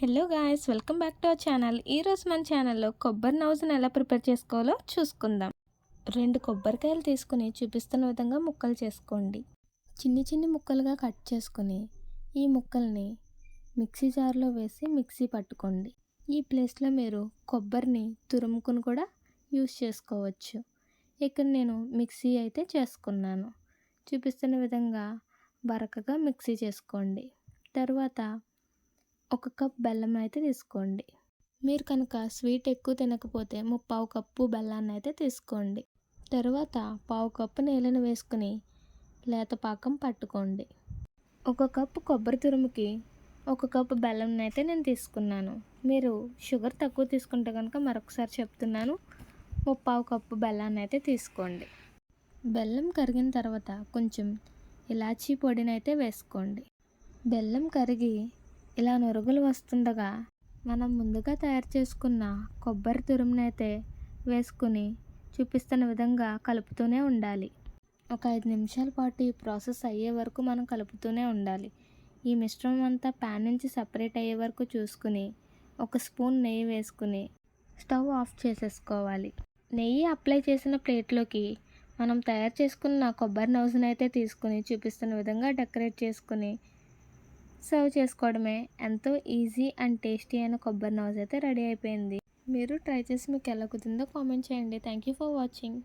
Hello guys welcome back to our channel. ఈరోజు మన ఛానల్లో కొబ్బరి నౌజును ఎలా ప్రిపేర్ చేసుకోవాలో చూసుకుందాం. రెండు కొబ్బరికాయలు తీసుకుని చూపిస్తున్న విధంగా ముక్కలు చేసుకోండి. చిన్ని చిన్ని ముక్కలుగా కట్ చేసుకుని ఈ ముక్కల్ని మిక్సీ జార్లో వేసి మిక్సీ పట్టుకోండి. ఈ ప్లేస్లో మీరు కొబ్బరిని తురుముకుని కూడా యూస్ చేసుకోవచ్చు. ఇక్కడ నేను మిక్సీ అయితే చేసుకున్నాను. చూపిస్తున్న విధంగా బరకగా మిక్సీ చేసుకోండి. తర్వాత ఒక కప్ బెల్లం అయితే తీసుకోండి. మీరు కనుక స్వీట్ ఎక్కువ తినకపోతే ముప్పావు కప్పు బెల్లాన్ని అయితే తీసుకోండి. తర్వాత పావు కప్పు నీళ్ళని వేసుకుని లేతపాకం పట్టుకోండి. ఒక కప్పు కొబ్బరి తురుముకి ఒక కప్పు బెల్లం అయితే నేను తీసుకున్నాను. మీరు షుగర్ తక్కువ తీసుకుంటే కనుక మరొకసారి చెప్తున్నాను. ముప్పావు కప్పు బెల్లాన్ని అయితే తీసుకోండి. బెల్లం కరిగిన తర్వాత కొంచెం ఇలాచీ పొడిని అయితే వేసుకోండి. బెల్లం కరిగి ఇలా నురుగులు వస్తుండగా మనం ముందుగా తయారు చేసుకున్న కొబ్బరి తురుమునైతే వేసుకుని చూపిస్తున్న విధంగా కలుపుతూనే ఉండాలి. ఒక ఐదు నిమిషాల పాటు ఈ ప్రాసెస్ అయ్యే వరకు మనం కలుపుతూనే ఉండాలి. ఈ మిశ్రమం అంతా ప్యాన్ నుంచి సపరేట్ అయ్యే వరకు చూసుకుని ఒక స్పూన్ నెయ్యి వేసుకుని స్టవ్ ఆఫ్ చేసేసుకోవాలి. నెయ్యి అప్లై చేసిన ప్లేట్లోకి మనం తయారు చేసుకున్న కొబ్బరి నౌజునైతే తీసుకుని చూపిస్తున్న విధంగా డెకరేట్ చేసుకుని సర్వ్ చేసుకోవడమే ఎంతో ఈజీ అండ్ టేస్టీ అయిన కొబ్బరి నౌజ్ అయితే రెడీ అయిపోయింది. మీరు ట్రై చేసి మీకు ఎలా కుదిరిందో కామెంట్ చేయండి. Thank you for watching